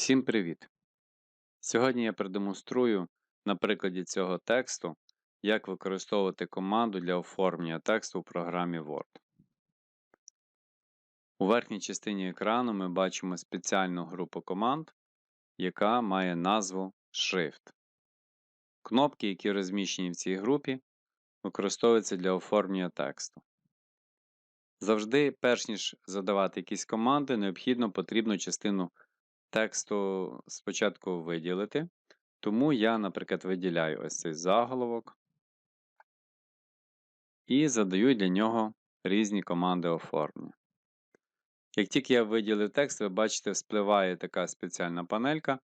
Всім привіт! Сьогодні я продемонструю на прикладі цього тексту, як використовувати команду для оформлення тексту у програмі Word. У верхній частині екрану ми бачимо спеціальну групу команд, яка має назву Шрифт. Кнопки, які розміщені в цій групі, використовуються для оформлення тексту. Завжди, перш ніж задавати якісь команди, необхідно потрібну частину тексту спочатку виділити. Тому я, наприклад, виділяю ось цей заголовок і задаю для нього різні команди оформлення. Як тільки я виділив текст, ви бачите, вспливає така спеціальна панелька.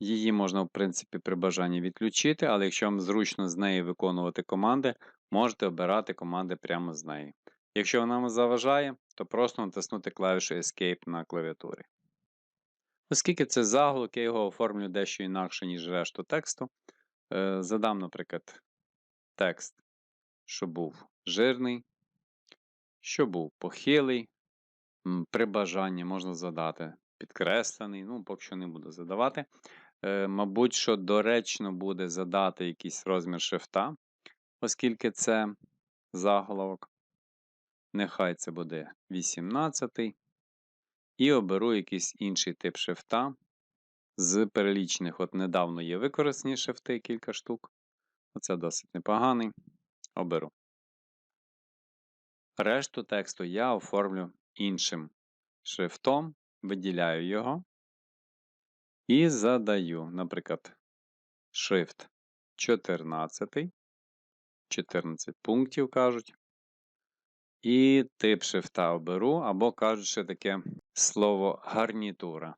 Її можна, в принципі, при бажанні відключити, але якщо вам зручно з неї виконувати команди, можете обирати команди прямо з неї. Якщо вона вам заважає, то просто натиснути клавішу Escape на клавіатурі. Оскільки це заголовок, я його оформлю дещо інакше, ніж решту тексту. Е, задам, наприклад, текст, що був жирний, що був похилий. При бажанні можна задати підкреслений, ну, поки що не буду задавати. Е, мабуть, що доречно буде задати якийсь розмір шрифта, оскільки це заголовок. Нехай це буде 18 і оберу якийсь інший тип шрифта. З перелічених, от недавно є використані шрифти кілька штук. Оце досить непоганий. Оберу. Решту тексту я оформлю іншим шрифтом, виділяю його і задаю, наприклад, шрифт 14. 14 пунктів кажуть. І тип шрифта оберу, або кажуть, що таке слово гарнітура.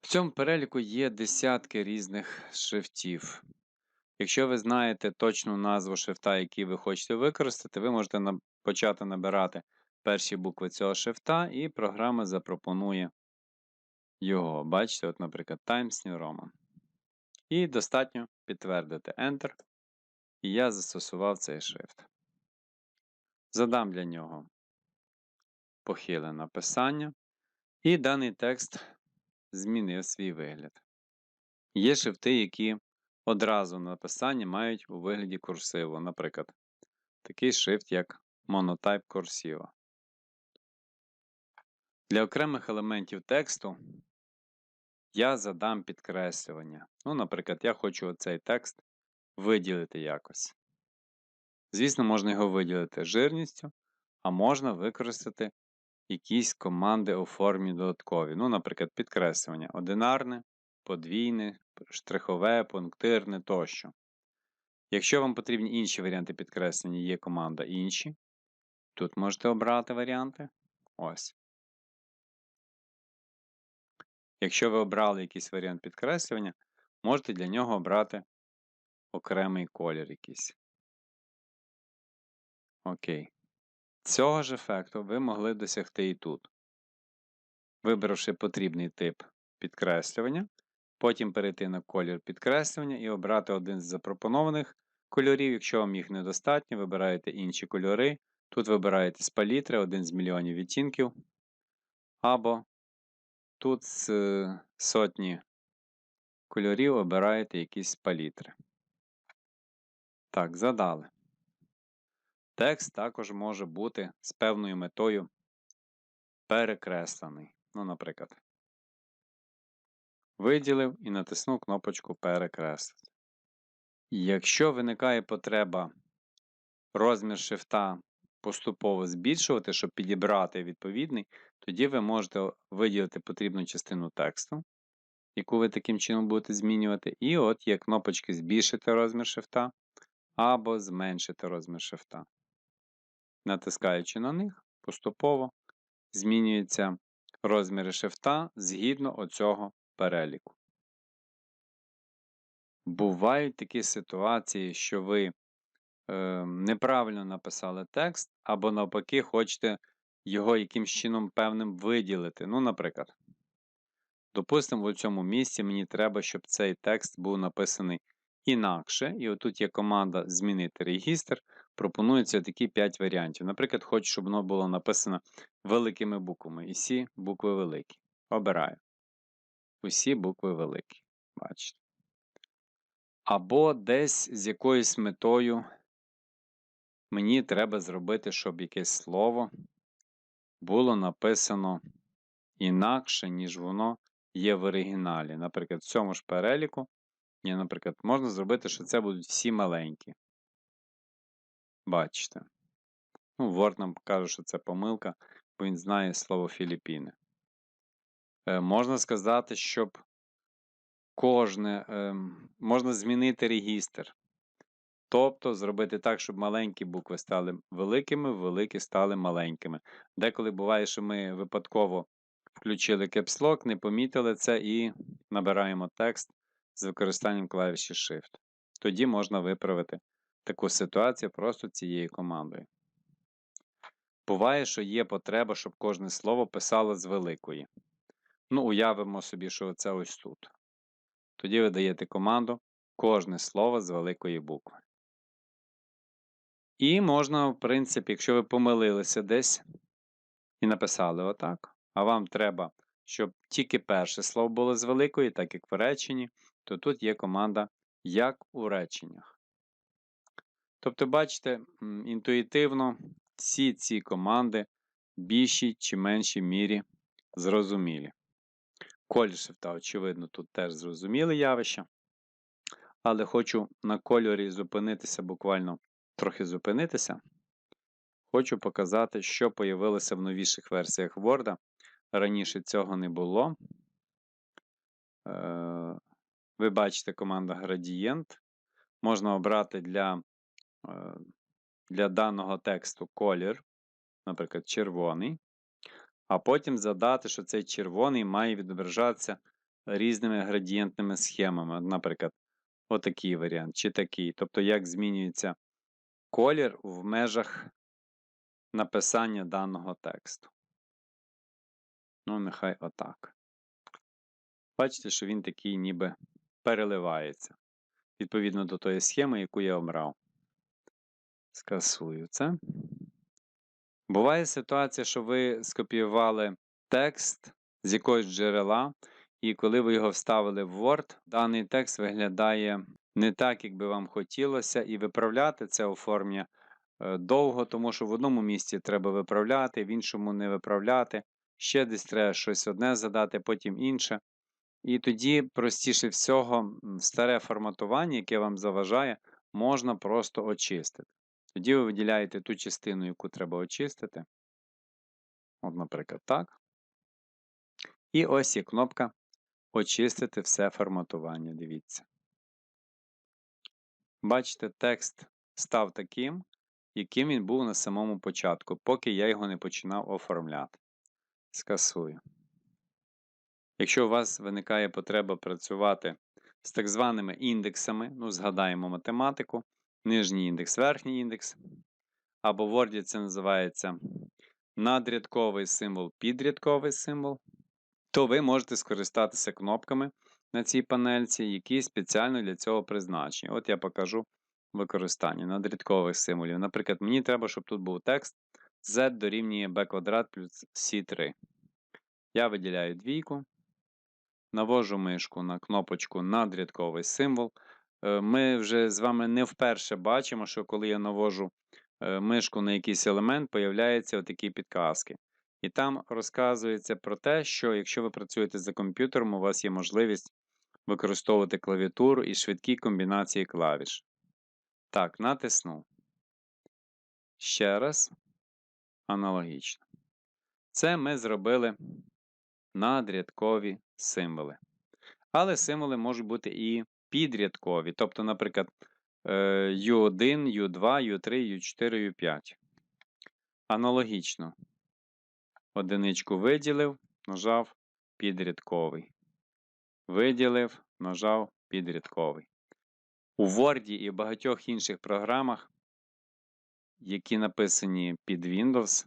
В цьому переліку є десятки різних шрифтів. Якщо ви знаєте точну назву шрифта, який ви хочете використати, ви можете почати набирати перші букви цього шрифта, і програма запропонує його. Бачите, от, наприклад, Times New Roman. І достатньо підтвердити Enter. І я застосував цей шрифт. Задам для нього похиле написання, і даний текст змінив свій вигляд. Є шрифти, які одразу написання мають у вигляді курсиву, наприклад, такий шрифт, як Monotype Cursiva. Для окремих елементів тексту я задам підкреслювання. Ну, Наприклад, я хочу оцей текст виділити якось. Звісно, можна його виділити жирністю, а можна використати якісь команди у формі додаткові. Ну, наприклад, підкреслювання одинарне, подвійне, штрихове, пунктирне тощо. Якщо вам потрібні інші варіанти підкреслення, є команда інші. Тут можете обрати варіанти. Ось. Якщо ви обрали якийсь варіант підкреслювання, можете для нього обрати окремий колір якийсь. Окей. Цього ж ефекту ви могли досягти і тут, вибравши потрібний тип підкреслювання, потім перейти на колір підкреслювання і обрати один з запропонованих кольорів. Якщо вам їх недостатньо, вибираєте інші кольори. Тут вибираєте з палітри один з мільйонів відтінків. Або тут з е, сотні кольорів обираєте якісь палітри. Так, задали. Текст також може бути з певною метою перекреслений. Ну, наприклад, виділив і натиснув кнопочку Перекреслити. Якщо виникає потреба розмір шрифта поступово збільшувати, щоб підібрати відповідний, тоді ви можете виділити потрібну частину тексту, яку ви таким чином будете змінювати. І от є кнопочки збільшити розмір шрифта або зменшити розмір шрифта. Натискаючи на них, поступово змінюються розміри шрифта згідно оцього переліку. Бувають такі ситуації, що ви е, неправильно написали текст, або навпаки, хочете його якимсь чином певним виділити. Ну, наприклад, допустимо, в цьому місці мені треба, щоб цей текст був написаний інакше. І отут є команда Змінити регістр. Пропонується такі 5 варіантів. Наприклад, хочу, щоб воно було написано великими буквами. І всі букви великі. Обираю. Усі букви великі. Бачите. Або десь з якоюсь метою мені треба зробити, щоб якесь слово було написано інакше, ніж воно є в оригіналі. Наприклад, в цьому ж переліку, є, наприклад, можна зробити, що це будуть всі маленькі. Бачите. Ну, Word нам каже, що це помилка, бо він знає слово Філіппіни. Е, можна сказати, щоб кожне, е, можна змінити регістр. Тобто зробити так, щоб маленькі букви стали великими, великі стали маленькими. Деколи буває, що ми випадково включили Lock, не помітили це і набираємо текст з використанням клавіші Shift. Тоді можна виправити таку ситуацію просто цією командою. Буває, що є потреба, щоб кожне слово писало з великої. Ну, уявимо собі, що це ось тут. Тоді ви даєте команду кожне слово з великої букви. І можна, в принципі, якщо ви помилилися десь і написали отак, а вам треба, щоб тільки перше слово було з великої, так як в реченні, то тут є команда як у реченнях. Тобто, бачите, інтуїтивно всі ці команди в більшій чи меншій мірі зрозумілі. Колір шрифта, очевидно, тут теж зрозуміле явище. Але хочу на кольорі зупинитися, буквально трохи зупинитися. Хочу показати, що появилося в новіших версіях Word. Раніше цього не було. Е, ви бачите команда градієнт. Можна обрати для для даного тексту колір, наприклад, червоний. А потім задати, що цей червоний має відображатися різними градієнтними схемами. Наприклад, отакий варіант чи такий. Тобто, як змінюється колір в межах написання даного тексту. Ну, нехай отак. Бачите, що він такий ніби переливається. Відповідно до тої схеми, яку я обрав. Скасую це. Буває ситуація, що ви скопіювали текст з якогось джерела, і коли ви його вставили в Word, даний текст виглядає не так, як би вам хотілося, і виправляти це оформлення довго, тому що в одному місці треба виправляти, в іншому не виправляти. Ще десь треба щось одне задати, потім інше. І тоді, простіше всього, старе форматування, яке вам заважає, можна просто очистити. Тоді ви виділяєте ту частину, яку треба очистити. От, наприклад, так. І ось є кнопка Очистити все форматування. Дивіться. Бачите, текст став таким, яким він був на самому початку, поки я його не починав оформляти. Скасую. Якщо у вас виникає потреба працювати з так званими індексами, ну, згадаємо математику, нижній індекс, верхній індекс, або в Word це називається надрядковий символ, підрядковий символ, то ви можете скористатися кнопками на цій панельці, які спеціально для цього призначені. От я покажу використання надрядкових символів. Наприклад, мені треба, щоб тут був текст z дорівнює b квадрат плюс c3. Я виділяю двійку, навожу мишку на кнопочку надрядковий символ. Е, ми вже з вами не вперше бачимо, що коли я навожу е, мишку на якийсь елемент, появляються отакі підказки. І там розказується про те, що якщо ви працюєте за комп'ютером, у вас є можливість використовувати клавіатуру і швидкі комбінації клавіш. Так, натиснув. Ще раз. Аналогічно. Це ми зробили надрядкові символи. Але символи можуть бути і підрядкові. Тобто, наприклад, U1, U2, U3, U4, U5. Аналогічно. Одиничку виділив, нажав підрядковий. Виділив, нажав підрядковий. У Word і багатьох інших програмах, які написані під Windows,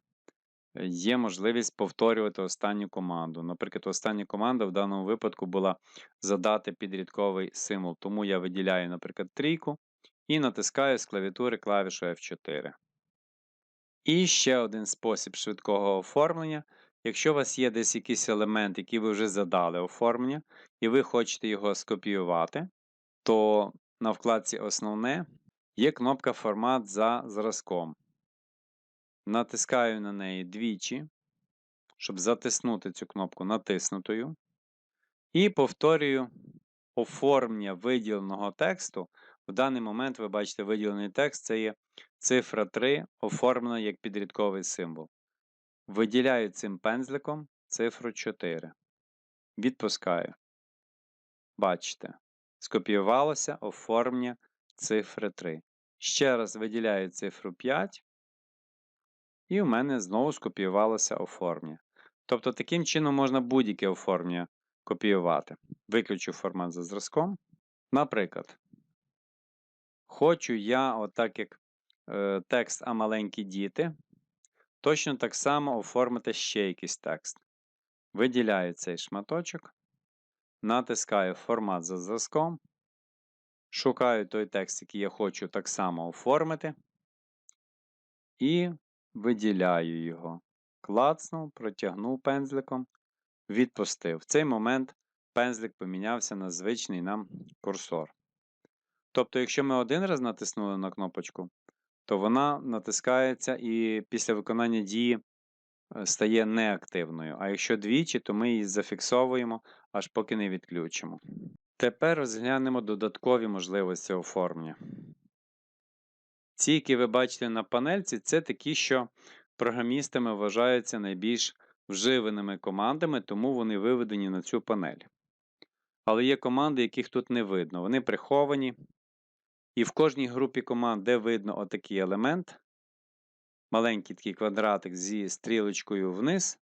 є можливість повторювати останню команду. Наприклад, остання команда в даному випадку була задати підрядковий символ. Тому я виділяю, наприклад, трійку і натискаю з клавіатури клавішу F4. І ще один спосіб швидкого оформлення Якщо у вас є десь якийсь елемент, який ви вже задали оформлення, і ви хочете його скопіювати, то на вкладці Основне є кнопка Формат за зразком. Натискаю на неї двічі, щоб затиснути цю кнопку натиснутою. І повторюю оформлення виділеного тексту. В даний момент ви бачите виділений текст це є цифра 3, оформлена як підрядковий символ. Виділяю цим пензликом цифру 4. Відпускаю. Бачите, скопіювалося оформлення цифри 3. Ще раз виділяю цифру 5. І у мене знову скопіювалося оформлення. Тобто, таким чином можна будь-яке оформлення копіювати. Виключу формат за зразком. Наприклад, хочу я, отак як е, текст А маленькі діти, точно так само оформити ще якийсь текст. Виділяю цей шматочок, натискаю формат за зразком, шукаю той текст, який я хочу так само оформити, і виділяю його. Клацнув, протягнув пензликом, відпустив. В цей момент пензлик помінявся на звичний нам курсор. Тобто, якщо ми один раз натиснули на кнопочку, то вона натискається і після виконання дії е, стає неактивною. А якщо двічі, то ми її зафіксовуємо, аж поки не відключимо. Тепер розглянемо додаткові можливості оформлення. Ці, які ви бачите на панельці, це такі, що програмістами вважаються найбільш вживаними командами, тому вони виведені на цю панель. Але є команди, яких тут не видно. Вони приховані. І в кожній групі команд, де видно отакий елемент, маленький такий квадратик зі стрілочкою вниз,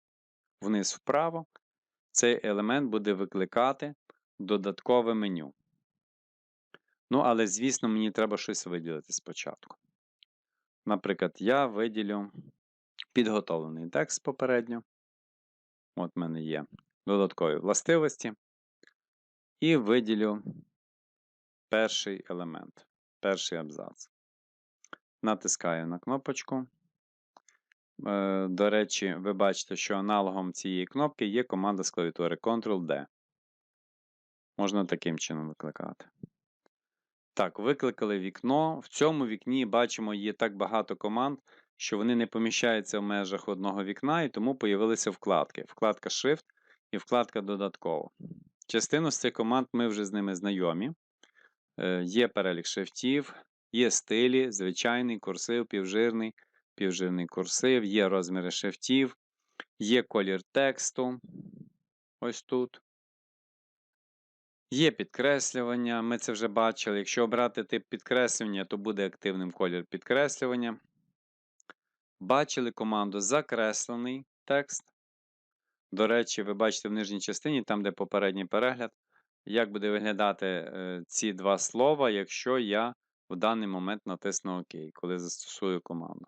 вниз вправо, цей елемент буде викликати додаткове меню. Ну, але, звісно, мені треба щось виділити спочатку. Наприклад, я виділю підготовлений текст попередньо. От в мене є додаткові властивості. І виділю перший елемент, перший абзац. Натискаю на кнопочку. Е, до речі, ви бачите, що аналогом цієї кнопки є команда з клавіатури Ctrl-D. Можна таким чином викликати. Так, викликали вікно. В цьому вікні бачимо, є так багато команд, що вони не поміщаються в межах одного вікна, і тому появилися вкладки. Вкладка Shift і вкладка Додатково. Частину з цих команд ми вже з ними знайомі. Е, є перелік шрифтів, є стилі, звичайний курсив, півжирний, півжирний курсив, є розміри шрифтів, є колір тексту. Ось тут. Є підкреслювання, ми це вже бачили. Якщо обрати тип підкреслювання, то буде активним колір підкреслювання. Бачили команду закреслений текст. До речі, ви бачите в нижній частині, там, де попередній перегляд, як буде виглядати е, ці два слова, якщо я в даний момент натисну ОК, коли застосую команду.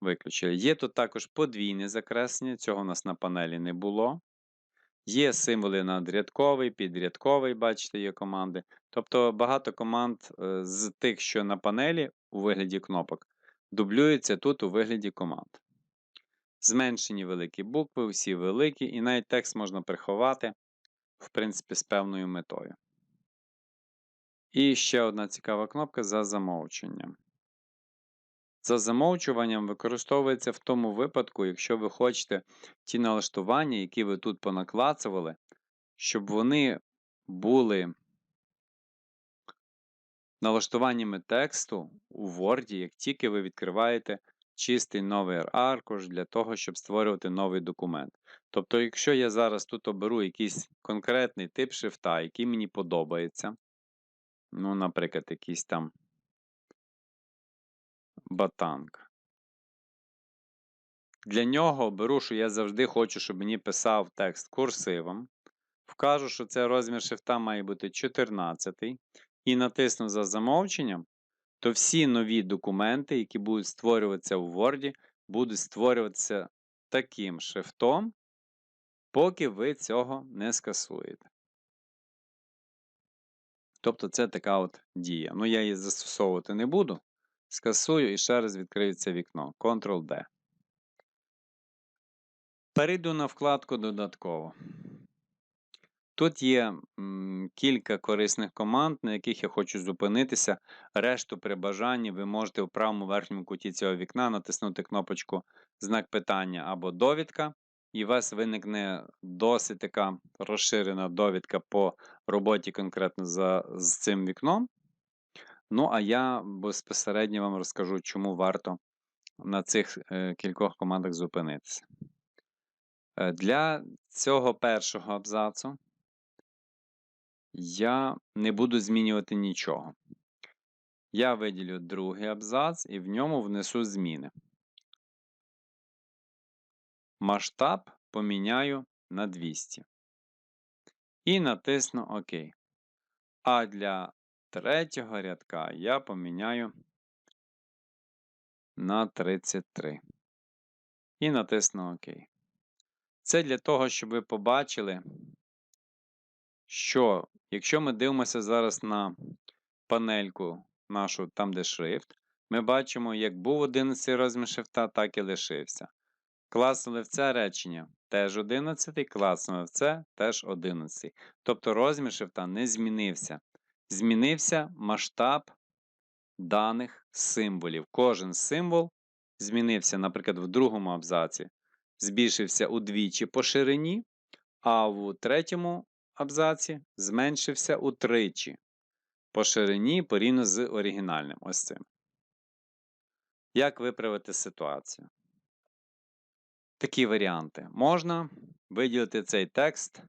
Виключили. Є тут також подвійне закреслення, цього у нас на панелі не було. Є символи надрядковий, підрядковий, бачите, є команди. Тобто багато команд е, з тих, що на панелі у вигляді кнопок, дублюються тут у вигляді команд. Зменшені великі букви, всі великі, і навіть текст можна приховати, в принципі, з певною метою. І ще одна цікава кнопка за замовченням. За замовчуванням використовується в тому випадку, якщо ви хочете ті налаштування, які ви тут понаклацували, щоб вони були налаштуваннями тексту у Word, як тільки ви відкриваєте чистий новий аркуш для того, щоб створювати новий документ. Тобто, якщо я зараз тут оберу якийсь конкретний тип шрифта, який мені подобається, ну, наприклад, якийсь там батанг. Для нього беру, що я завжди хочу, щоб мені писав текст курсивом. Вкажу, що це розмір шрифта має бути 14 і натисну за замовченням, то всі нові документи, які будуть створюватися у Word, будуть створюватися таким шрифтом, поки ви цього не скасуєте. Тобто це така от дія. Ну, я її застосовувати не буду. Скасую і ще раз відкриється вікно. Ctrl-D. Перейду на вкладку додатково. Тут є м, кілька корисних команд, на яких я хочу зупинитися. Решту при бажанні ви можете в правому верхньому куті цього вікна натиснути кнопочку знак питання або довідка, і у вас виникне досить така розширена довідка по роботі конкретно за, з цим вікном. Ну, а я безпосередньо вам розкажу, чому варто на цих е, кількох командах зупинитися. Е, Для цього першого абзацу я не буду змінювати нічого. Я виділю другий абзац і в ньому внесу зміни. Масштаб поміняю на 200. І натисну ОК. А для третього рядка я поміняю на 33. І натисну ОК. Це для того, щоб ви побачили, що якщо ми дивимося зараз на панельку нашу, там де шрифт, ми бачимо, як був 11 розмір шрифта, так і лишився. Класове в це речення теж 11, класове в це теж 11. Тобто розмір шрифта не змінився. Змінився масштаб даних символів. Кожен символ змінився, наприклад, в другому абзаці збільшився удвічі по ширині, а в третьому абзаці зменшився утричі по ширині порівняно з оригінальним. Ось цим. Як виправити ситуацію? Такі варіанти. Можна виділити цей текст,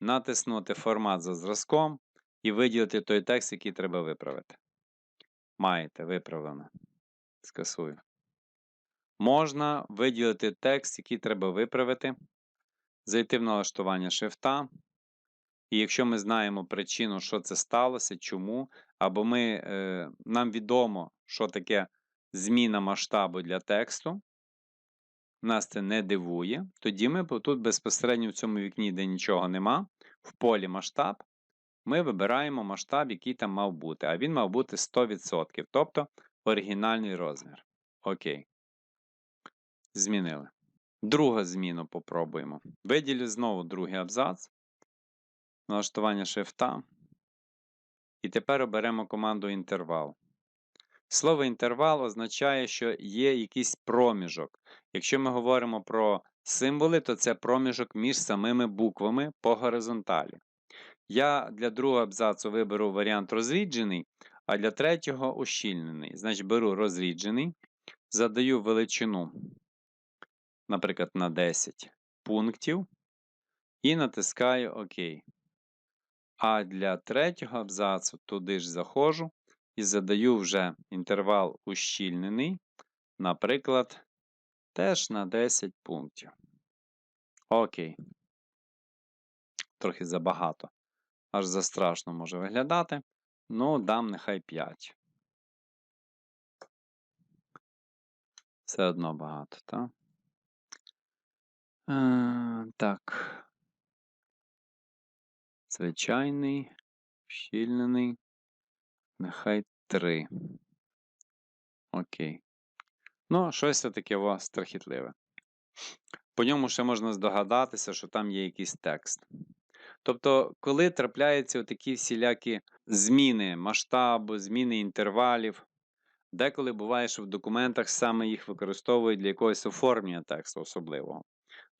натиснути формат за зразком і виділити той текст, який треба виправити. Маєте виправлено. Скасую. Можна виділити текст, який треба виправити, зайти в налаштування шрифта. І якщо ми знаємо причину, що це сталося, чому, або ми, е, нам відомо, що таке зміна масштабу для тексту, нас це не дивує, тоді ми тут безпосередньо в цьому вікні, де нічого нема, в полі масштаб, ми вибираємо масштаб, який там мав бути. А він мав бути 100%, тобто оригінальний розмір. Окей. Змінили. Другу зміну попробуємо. Виділю знову другий абзац. Налаштування шрифта. І тепер оберемо команду інтервал. Слово інтервал означає, що є якийсь проміжок. Якщо ми говоримо про символи, то це проміжок між самими буквами по горизонталі. Я для другого абзацу виберу варіант розріджений, а для третього ущільнений. Значить, беру розріджений, задаю величину, наприклад, на 10 пунктів і натискаю ОК. А для третього абзацу туди ж заходжу і задаю вже інтервал ущільнений, наприклад, теж на 10 пунктів. Окей. Трохи забагато. Аж застрашно може виглядати. Ну, дам нехай 5. Все одно багато, так? Е, так. Звичайний, щільнений. Нехай 3. Окей. Ну, щось таке о, страхітливе. По ньому ще можна здогадатися, що там є якийсь текст. Тобто, коли трапляються такі всілякі зміни масштабу, зміни інтервалів, деколи буває, що в документах саме їх використовують для якогось оформлення тексту особливого.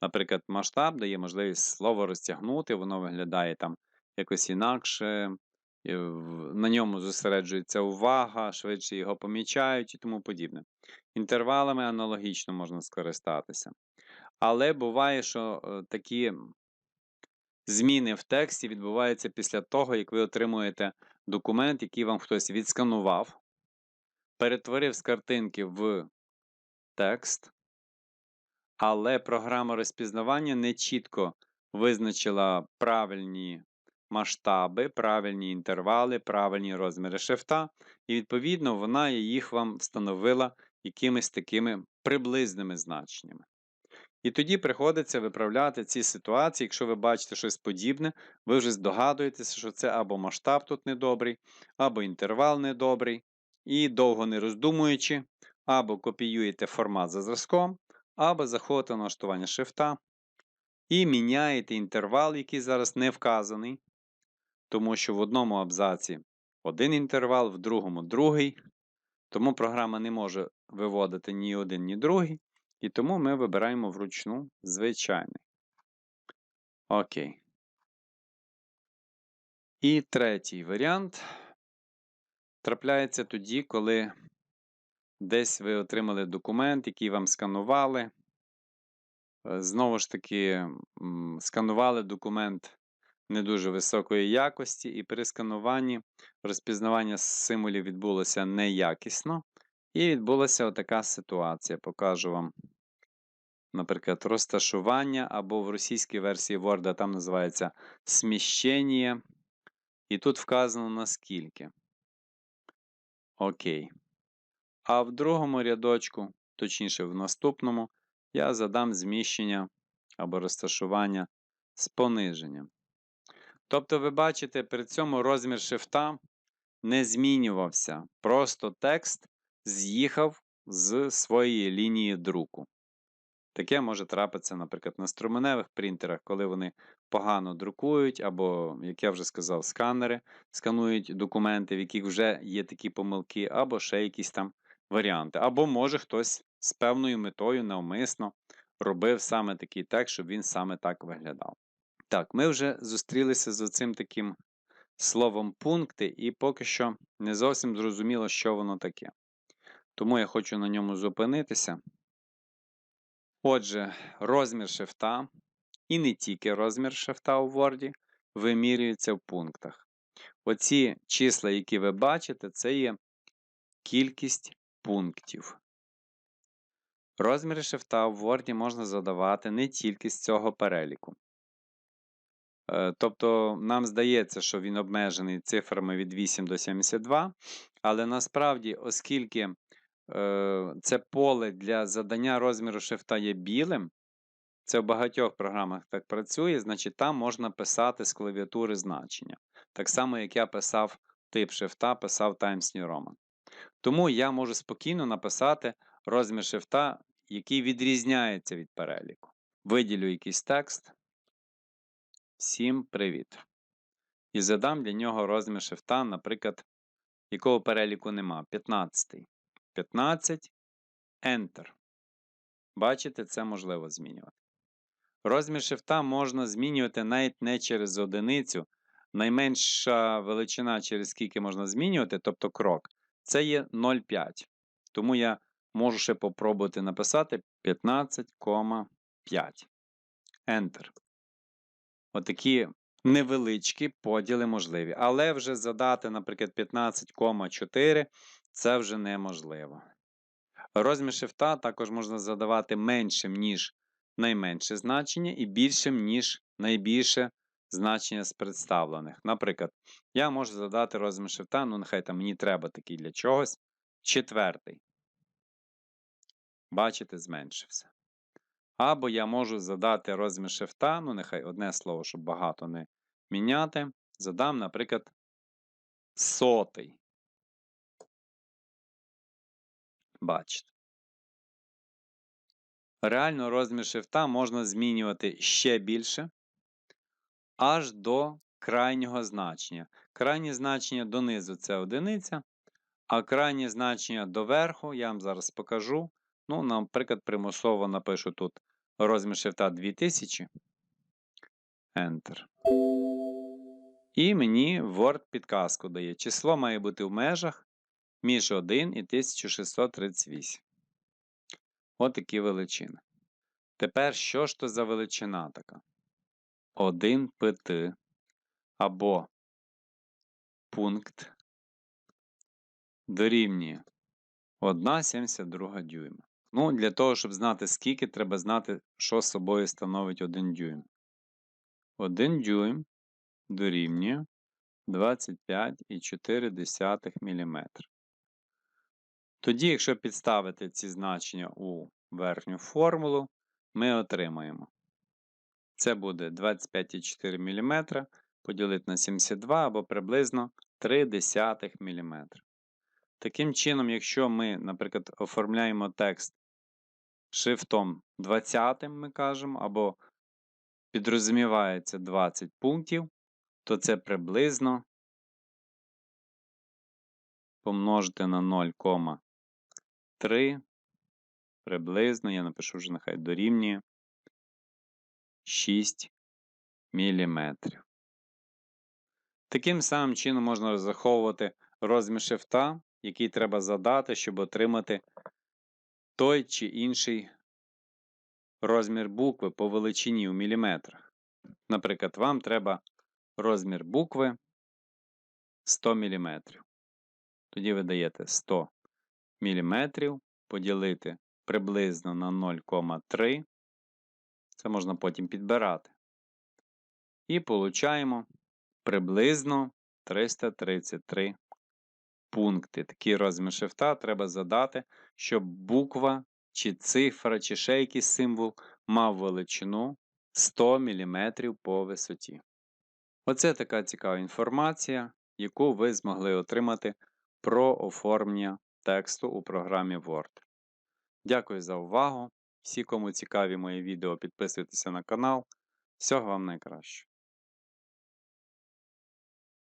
Наприклад, масштаб дає можливість слово розтягнути, воно виглядає там якось інакше, на ньому зосереджується увага, швидше його помічають і тому подібне. Інтервалами аналогічно можна скористатися. Але буває, що е, такі зміни в тексті відбуваються після того, як ви отримуєте документ, який вам хтось відсканував, перетворив з картинки в текст, але програма розпізнавання не чітко визначила правильні масштаби, правильні інтервали, правильні розміри шрифта, і, відповідно, вона їх вам встановила якимись такими приблизними значеннями. І тоді приходиться виправляти ці ситуації, якщо ви бачите щось подібне, ви вже здогадуєтеся, що це або масштаб тут недобрий, або інтервал недобрий, і довго не роздумуючи, або копіюєте формат за зразком, або заходите в налаштування шрифта і міняєте інтервал, який зараз не вказаний, тому що в одному абзаці один інтервал, в другому другий. Тому програма не може виводити ні один, ні другий. І тому ми вибираємо вручну звичайний. Окей. І третій варіант трапляється тоді, коли десь ви отримали документ, який вам сканували. Е, знову ж таки, сканували документ не дуже високої якості, і при скануванні розпізнавання символів відбулося неякісно. І відбулася отака ситуація. Покажу вам, наприклад, розташування, або в російській версії Word там називається сміщення. І тут вказано наскільки. Окей. А в другому рядочку, точніше, в наступному, я задам зміщення або розташування з пониженням. Тобто, ви бачите, при цьому розмір шрифта не змінювався. Просто текст з'їхав з своєї лінії друку. Таке може трапитися, наприклад, на струменевих принтерах, коли вони погано друкують, або, як я вже сказав, сканери сканують документи, в яких вже є такі помилки, або ще якісь там варіанти. Або може хтось з певною метою навмисно робив саме такий текст, щоб він саме так виглядав. Так, ми вже зустрілися з цим таким словом пункти, і поки що не зовсім зрозуміло, що воно таке. Тому я хочу на ньому зупинитися. Отже, розмір шрифта, і не тільки розмір шрифта у Word, вимірюється в пунктах. Оці числа, які ви бачите, це є кількість пунктів. Розміри шрифта в Word можна задавати не тільки з цього переліку. Е, тобто, нам здається, що він обмежений цифрами від 8 до 72, але насправді, оскільки це поле для задання розміру шрифта є білим, це в багатьох програмах так працює, значить там можна писати з клавіатури значення. Так само, як я писав тип шрифта, писав Times New Roman. Тому я можу спокійно написати розмір шрифта, який відрізняється від переліку. Виділю якийсь текст. Всім привіт. І задам для нього розмір шрифта, наприклад, якого переліку нема. 15. 15. Enter. Бачите, це можливо змінювати. Розмір шрифта можна змінювати навіть не через одиницю. Найменша величина, через скільки можна змінювати, тобто крок, це є 0,5. Тому я можу ще попробувати написати 15,5. Enter. Отакі невеличкі поділи можливі. Але вже задати, наприклад, 15,4 це вже неможливо. Розмір шрифта також можна задавати меншим, ніж найменше значення, і більшим, ніж найбільше значення з представлених. Наприклад, я можу задати розмір шрифта, ну нехай там мені треба такий для чогось. Четвертий. Бачите, зменшився. Або я можу задати розмір шрифта, ну нехай одне слово, щоб багато не міняти. Задам, наприклад, сотий. Бачите. Реально розмір шрифта можна змінювати ще більше, аж до крайнього значення. Крайнє значення донизу це одиниця, а крайнє значення до верху, я вам зараз покажу. Ну, наприклад, примусово напишу тут розмір шрифта 2000. Enter. І мені Word підказку дає. Число має бути в межах між 1 і 1638. От такі величини. Тепер що ж то за величина така? 1 pt або пункт дорівнює 1,72 дюйма. Ну, Для того, щоб знати скільки, треба знати, що собою становить 1 дюйм. 1 дюйм дорівнює 25,4 мм. Тоді, якщо підставити ці значення у верхню формулу, ми отримаємо. Це буде 25,4 мм поділити на 72 або приблизно 0,3 мм. Таким чином, якщо ми, наприклад, оформляємо текст шрифтом 20 ми кажемо, або підрозумівається 20 пунктів, то це приблизно помножити на 0,3. Приблизно, я напишу вже нехай дорівнює 6 мм. Таким самим чином можна розраховувати розмір шрифта, який треба задати, щоб отримати той чи інший розмір букви по величині у міліметрах. Наприклад, вам треба розмір букви 100 мм. Тоді ви даєте 100 мм поділити приблизно на 0,3. Це можна потім підбирати. І получаємо приблизно 333 пункти. Такий розмір шрифта треба задати, щоб буква, чи цифра, чи ще якийсь символ мав величину 100 мм по висоті. Оце така цікава інформація, яку ви змогли отримати про оформлення тексту у програмі Word. Дякую за увагу! Всі, кому цікаві мої відео, підписуйтеся на канал. Всього вам найкращого!